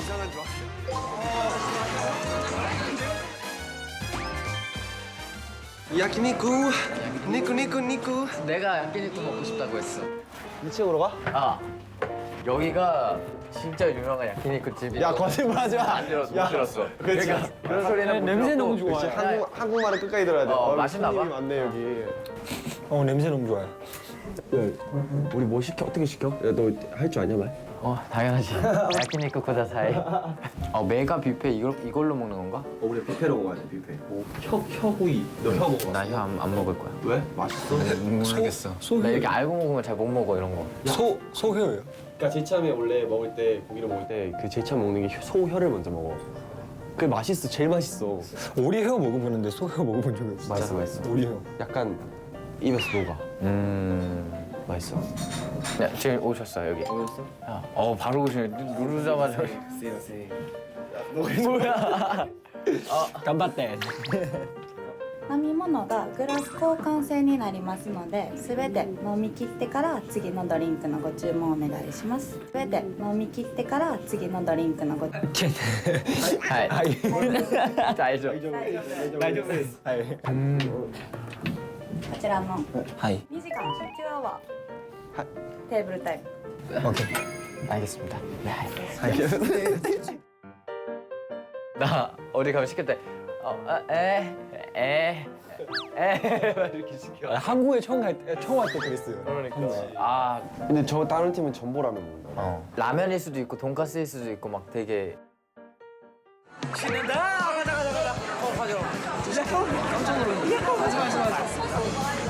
이상한 조합. 야키니쿠, 니쿠 니쿠 니쿠. 내가 야끼니쿠 먹고 싶다고 했어. 2층으로 가? 아 여기가 진짜 유명한 야끼니쿠 집이야. 야 거짓말 하지 마. 안 들었어, 야, 못 들었어. 그렇지. 그러니까 그런 소리는 못 냄새 들었고. 너무 좋아. 그렇지. 한국 한국말을 끝까지 들어야 돼. 어, 어, 맛있나 손님이 봐. 많네 여기. 어 냄새 너무 좋아요. 우리 뭐 시켜? 어떻게 시켜? 야 너 할 줄 아냐 말? 어 당연하지. 야끼니쿠 쿠다사이. 어 메가 뷔페 이걸 이걸로 먹는 건가? 어 우리 뷔페로 먹어야 돼 뷔페. 혀 혀구이. 너혀 먹어? 나 혀안안 먹을 거야. 왜? 맛있어. 모르겠어. 나 이렇게 알고 먹으면 잘 못 먹어 이런 거. 소 소회예요. 그러니까 제참에 원래 먹을 때 고기를 먹을 때 그 제참 먹는 게 소혀를 먼저 먹어. 그게 맛있어. 제일 맛있어. 오리 회 먹어보는데 소회 먹어본 적이 없어. 맛있어, 맛있어. 오리 회. 약간 입에서 녹아. 음. 맛있어. 네, 지금 오셨어 여기. 오셨어? 어 바로 오시네. 누- 누르자마자. 뭐야? 깜빡대. 飲み物がグラス交換制になりますので全て飲み切ってから次のドリンクのご注文お願いします全て飲み切ってから次のドリンクのご 하이. 알죠. 大丈夫です。はい。こちらのはい。 2時間出張アワー 아. 테이블 타임. 오케이. 알겠습니다. 네. 알겠습니다. 나 어디 가면 시킬 때 어, 아, 에, 에, 에, 이렇게 시켜. 한국에 처음 갈 때, 처음 왔때 그랬어요. 그러니까. 아, 근데 저 다른 팀은 전보라면 먹는다. 어. 라면일 수도 있고 돈까스일 수도 있고 막 되게 신난다. 아, 가자 가자 가자. 어 가자. 깜짝 놀랐네. 가지 마 가지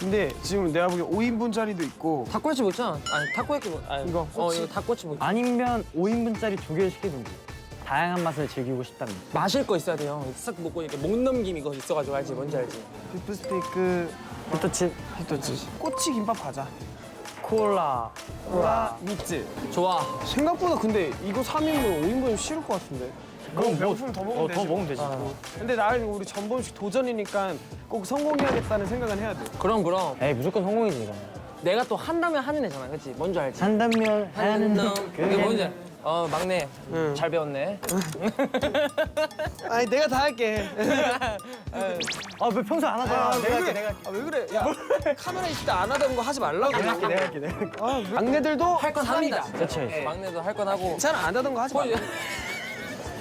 근데 지금 내가 보기엔 5인분짜리도 있고 닭꼬치 먹잖아. 아니 닭꼬치 먹. 아니, 이거, 어 이거 닭꼬치 먹. 아니면 5인분짜리 두 개를 시키든지. 다양한 맛을 즐기고 싶다면. 마실 거 있어야 돼요. 싹 먹고 이렇게 목 넘김 이거 있어가지고 알지 뭔지 알지. 비프 스테이크, 피토치, 히토치, 꼬치 김밥 과자, 콜라. 와 미츠. 좋아. 생각보다 근데 이거 3인분, 5인분이면 싫을 것 같은데. 그럼 배고프면 더 먹으면 어, 되지. 더 먹으면 되지. 근데 나는 우리 전보 음식 도전이니까 꼭 성공해야겠다는 생각은 해야 돼. 그럼 그럼. 에이 무조건 성공이지 이거. 내가 또 한다면 하는 애잖아, 그렇지? 뭔지 알지? 한다면 하는 놈. 그게 이게 뭔지 알- 어 막내 잘 배웠네. 아니 내가 다 할게. 아왜 평소 안 하잖아. 아, 내가 왜 할게 그래? 내가 할게. 아, 왜 그래? 야 카메라 있을 때 안 하던 거 하지 말라고. 내가 할게 내가 할게 내가 할게. 아, 왜- 막내들도 할 건 합니다. 그렇지. 막내도 할 건 하고. 괜찮아 안 하던 거 하지 마.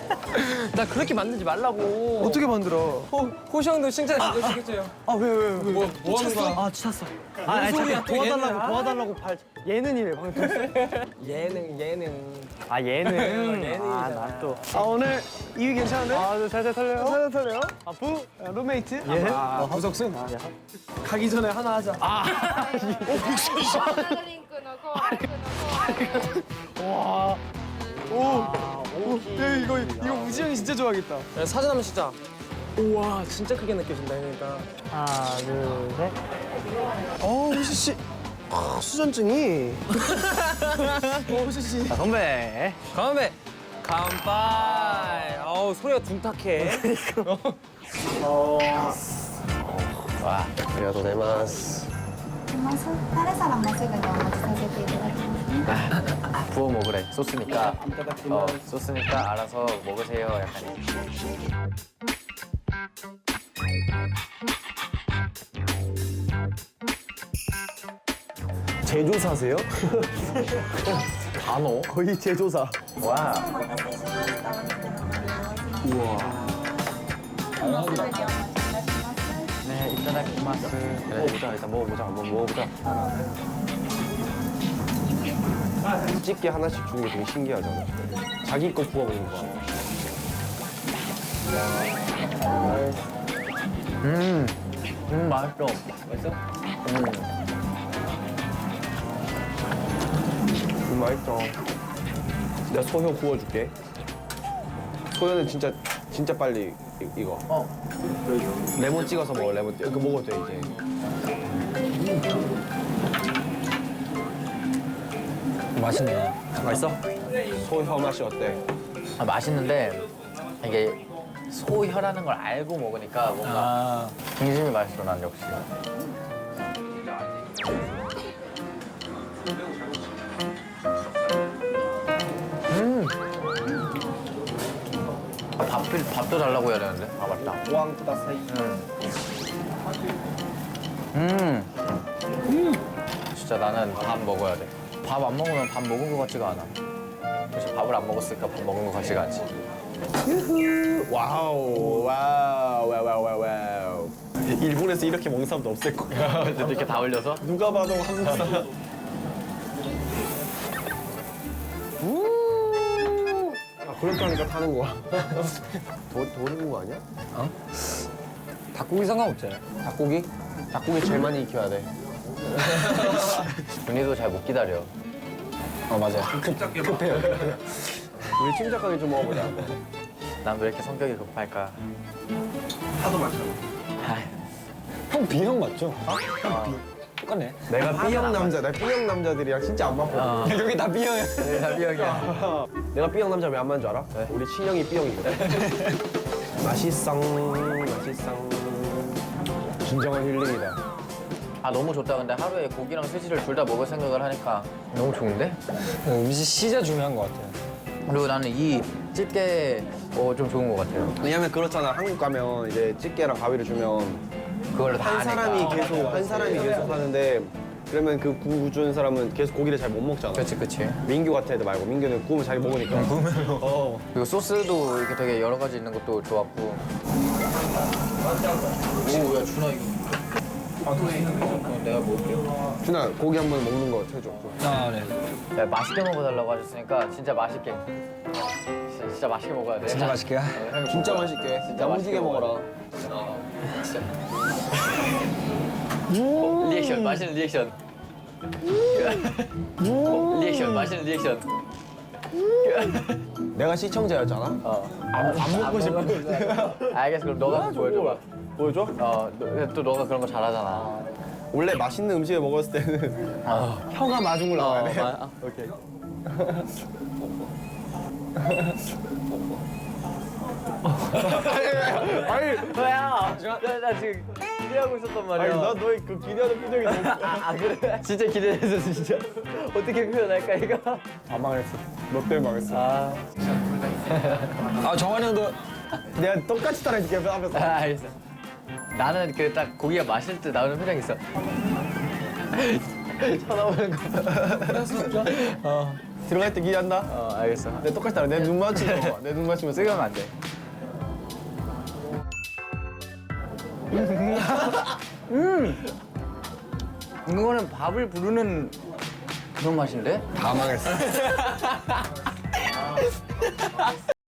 나 그렇게 만들지 말라고. 어떻게 만들어? 호시 형도 칭찬해 주시겠죠? 아 왜 왜 왜? 뭐, 뭐 하는 거야? 아 지쳤어. 아, 아니, 소리야? 잠깐 도와달라고 도와달라고 발 예능이래 방금. 예능, 예능. 아 예능. 아, 예능이잖아. 아난 또. 아 오늘 이위 괜찮은데? 아 네, 살살 털려요. 살살 털려요. 아부 아, 룸메이트. 아, 예. 아, 구석순. 아, 예. 가기 전에 하나 하자. 아. 오 복수 씨. 와. 오. 야, 이거 이거 우지 형이 진짜 좋아하겠다. 야, 사진 한번 찍자. 우와, 진짜 크게 느껴진다, 그러니까. 하나 둘 셋. 어, 호시 씨. 아, 수전증이. 어, 호시 씨. 자 선배. 건배! 간파이! 어우, 소리가 둔탁해. 와, 안녕하세요. 고자이마스. ますタレ皿もすぐにお持ちさせていただきますね 구워 먹으래. 소스니까. 어, 소스니까 알아서 먹으세요 약간 제조사세요? 단어? 거의 제조사. 와. 우와. 네 이따가 그 키마스 그래 일단 일단 먹어보자. 한번 먹어보자. 집게 하나씩 주는 게 되게 신기하잖아. 자기 거 구워 먹는 거. 음, 맛있어. 맛있어? 음. 음, 맛있어. 내가 소효 구워줄게. 소효는 진짜 진짜 빨리 이, 이거. 어. 레몬 찍어서 먹어 레몬. 찍- 그거 먹어도 돼 이제. 맛있네. 맛있어? 소효 맛이 어때? 아, 맛있는데 이게 소혈하는 걸 알고 먹으니까 뭔가 아, 중심이 맛있어 난 역시. 음. 아, 밥, 밥도 달라고 해야 되는데. 아 맞다. 왕 쿠다사이. 음. 음. 진짜 나는 밥 먹어야 돼. 밥 안 먹으면 밥 먹은 것 같지가 않아. 그래서 밥을 안 먹었으니까 밥 먹은 것 같지가 않지. 와우 와우 와우 와우 와우 와우. 일본에서 이렇게 먹는 사람도 없을 거야. 이렇게 다 올려서? 누가 봐도 한국 사람. 아 그렇게 하니까 타는 거야. 도, 도는 거 아니야? 닭고기 상관없잖아요. 닭고기? 닭고기 제일 많이 익혀야 돼. 준이도 잘 못 기다려. 어, 맞아요. 우리 침착하게 좀 먹어보자. 난 왜 이렇게 성격이 급할까? 형 B형 맞죠? 똑같네. 내가 B형 남자, 내가 B형 남자들이랑 진짜 안 맞거든. 어. 여기 다 B형이야. 나 B형이야. 내가 B형 남자 왜 안 맞는 줄 알아? 우리 친형이 B형이거든. 맛있어, 맛있어. 진정한 힐링이다. 아 너무 좋다. 근데 하루에 고기랑 스시를 둘 다 먹을 생각을 하니까 너무 좋은데? 음식 시자 중요한 것 같아요. 그리고 나는 이 집게 어, 좀 좋은 것 같아요. 왜냐면 그렇잖아. 한국 가면 이제 찌개랑 가위를 주면 그걸 다한 사람이. 계속 한 사람이 계속 하는데 그러면 그 구워준 사람은 계속 고기를 잘 못 먹잖아. 그렇지 그렇지. 민규 같은 애들 말고 민규는 구우면 자기 먹으니까. 구우면. 어. 그리고 소스도 이렇게 되게 여러 가지 있는 것도 좋았고. 오야 준아 이거. 아 그래. 내가 먹을게요. 준아 고기 한 번 먹는 거 해줘. 아, 네. 야, 맛있게 먹어달라고 하셨으니까 진짜 맛있게. 진짜, 진짜 맛있게 먹어야 돼. 진짜 맛있게요. 네, 진짜 맛있게. 진짜 맛있게 먹어라. 어, 진짜. 어, 리액션, 맛있는 리액션. 어, 리액션, 맛있는 리액션. 내가 시청자였잖아. 어. 안, 안 먹고 싶어. 알겠어, 그럼 너가 한번 보여줘봐. 보여줘? 어, 너, 또 너가 그런 거 잘하잖아. 원래 맛있는 음식을 먹었을 때는 어. 혀가 마중을 나와야 돼. 어, 마- 오케이. 아니, 뭐야? 나, 나 지금 기대하고 있었단 말이야. 아니 나 너의 그 기대하는 표정이 너무 아, 아, 그래? 진짜 기대했어, 진짜. 어떻게 표현할까, 이거? 아 망했어. 너 때문에 망했어. 아, 아, 정환이 형도 내가 똑같이 따라해줄게 앞에서. 아, 알겠어. 나는 그 딱 고기가 맛있을 때 나오는 표정이 있어. 쳐다보는 거. 어, 들어갈 때 기대한다. 어, 알겠어. 내가 똑같이 따라. 내 눈 맞추면. 내눈 맞추면 쓰 쓰면 안 돼. 음! 이거는 밥을 부르는 그런 맛인데? 다 망했어.